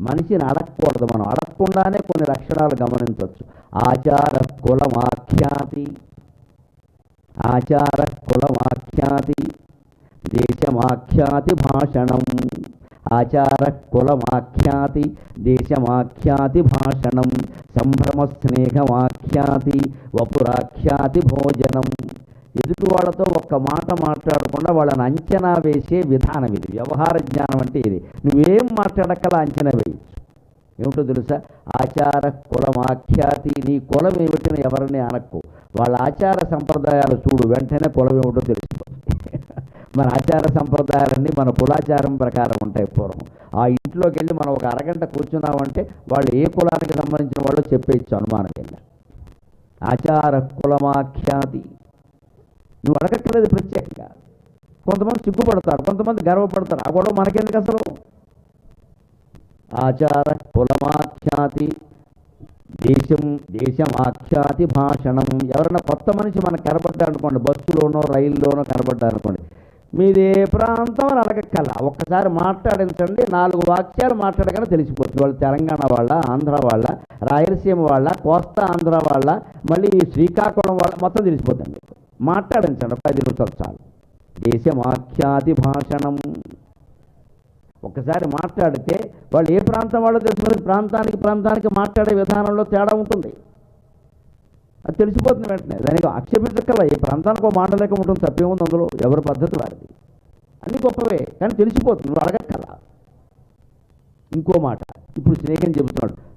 మనిషిని అడగకూడదు. మనం అడగకుండానే కొన్ని లక్షణాలు గమనించవచ్చు. ఆచార కులమాఖ్యాతి ఆచార కులమాఖ్యాతి దేశమాఖ్యాతి భాషణం. ఆచార కులమాఖ్యాతి దేశమాఖ్యాతి భాషణం. సంభ్రమ స్నేహమాఖ్యాతి వపురాఖ్యాతి భోజనం. ఎదుటి వాళ్ళతో ఒక్క మాట మాట్లాడకుండా వాళ్ళని అంచనా వేసే విధానం ఇది. వ్యవహార జ్ఞానం అంటే ఇది. నువ్వేం మాట్లాడక్కలా అంచనా వేయచ్చు ఏమిటో తెలుసా? ఆచార కులమాఖ్యాతి నీ కులం ఏమిటిన ఎవరిని అనక్కు వాళ్ళ ఆచార సంప్రదాయాలు చూడు వెంటనే కులం ఏమిటో తెలిసిపోతుంది మన ఆచార సంప్రదాయాలన్నీ మన కులాచారం ప్రకారం ఉంటాయి పూర్వం. ఆ ఇంట్లోకి వెళ్ళి మనం ఒక అరగంట కూర్చున్నామంటే వాళ్ళు ఏ కులానికి సంబంధించిన వాళ్ళు చెప్పేయచ్చు అనుమానం వెళ్ళ ఆచార కులమాఖ్యాతి. నువ్వు అడగక్కర్లేదు ప్రత్యేకంగా. కొంతమంది సిగ్గుపడతారు కొంతమంది గర్వపడతారు. ఆ గొడవ మనకెందుకు అసలు? ఆచార కులమాఖ్యాతి దేశం దేశం ఆఖ్యాతి భాషణం. ఎవరైనా కొత్త మనిషి మనకు కనబడ్డారు అనుకోండి బస్సులోనో రైల్లోనో కనబడ్డారు అనుకోండి మీది ఏ ప్రాంతం అని అడగక్కల ఒక్కసారి మాట్లాడించండి నాలుగు వాక్యాలు మాట్లాడగానే తెలిసిపోతుంది. వాళ్ళు తెలంగాణ వాళ్ళ ఆంధ్ర వాళ్ళ రాయలసీమ వాళ్ళ కోస్తా ఆంధ్ర వాళ్ళ మళ్ళీ శ్రీకాకుళం వాళ్ళ మొత్తం తెలిసిపోతుంది మాట్లాడించండి పది నిమిషాలు చాలు. దేశమాఖ్యాతి భాషణం. ఒకసారి మాట్లాడితే వాళ్ళు ఏ ప్రాంతం వాళ్ళో తెలుసుకుని ప్రాంతానికి ప్రాంతానికి మాట్లాడే విధానంలో తేడా ఉంటుంది. అది తెలిసిపోతుంది వెంటనే. దానికి ఆక్షేపించక్కల ఏ ప్రాంతానికి ఒక మాట లేక ఉంటుంది తప్పేముంది అందులో? ఎవరి పద్ధతి వారిది? అన్ని గొప్పవే కానీ తెలిసిపోతుంది. నువ్వు అడగక్కల ఇంకో మాట. ఇప్పుడు స్నేహం చెబుతున్నాడు.